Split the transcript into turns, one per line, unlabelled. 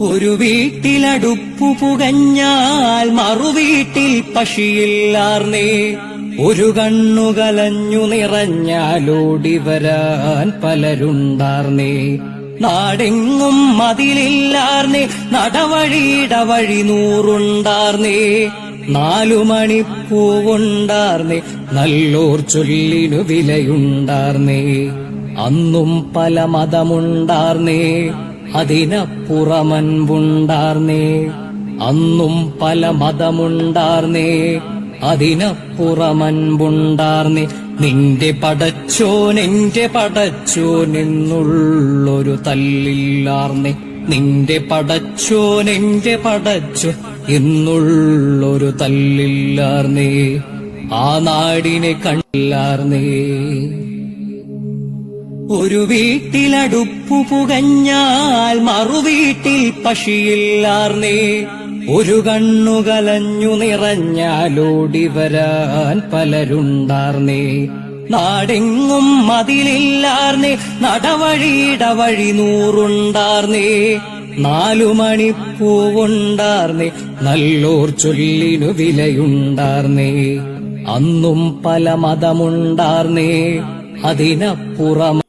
ഒരു വീട്ടിലടുപ്പു പുകഞ്ഞാൽ മറുവീട്ടിൽ പശിയില്ലാർന്നേ ഒരു കണ്ണു കലഞ്ഞു നിറഞ്ഞാലോടി വരാൻ പലരുണ്ടാർന്നേ. നാടെങ്ങും മതിലില്ലാർന്നേ. നടവഴിയുടെ വഴി നൂറുണ്ടാർന്നേ. നാലു മണിപ്പൂവുണ്ടാർന്നേ. നല്ലോർ ചൊല്ലിനു വിലയുണ്ടാർന്നേ. അന്നും പല മതമുണ്ടാർന്നേ അതിനപ്പുറമൻപുണ്ടാർന്നേ. അന്നും പല മതമുണ്ടാർന്നേ അതിനപ്പുറമൻപുണ്ടാർന്നേ. നിന്റെ പടച്ചോൻ എന്റെ പടച്ചോൻ നിന്നുള്ളൊരു തല്ലില്ലാർന്നേ. നിന്റെ പടച്ചോൻ എന്റെ പടച്ചോ എന്നുള്ളൊരു തല്ലില്ലാർന്നേ. ആ നാടിനെ കണ്ടില്ലാർന്നേ. ഒരു വീട്ടിലടുപ്പു പുകഞ്ഞാൽ മറുവീട്ടിൽ പശിയില്ലാർന്നേ ഒരു കണ്ണു കലഞ്ഞു നിറഞ്ഞാലോടി വരാൻ പലരുണ്ടാർന്നേ. നാടെങ്ങും മതിലില്ലാർന്നേ നടവഴിയുടെ വഴി നൂറുണ്ടാർന്നേ. നാലു മണിപ്പൂവുണ്ടാർന്നേ നല്ലോർ ചൊല്ലിനു വിലയുണ്ടാർന്നേ. അന്നും പല മതമുണ്ടാർന്നേ അതിനപ്പുറം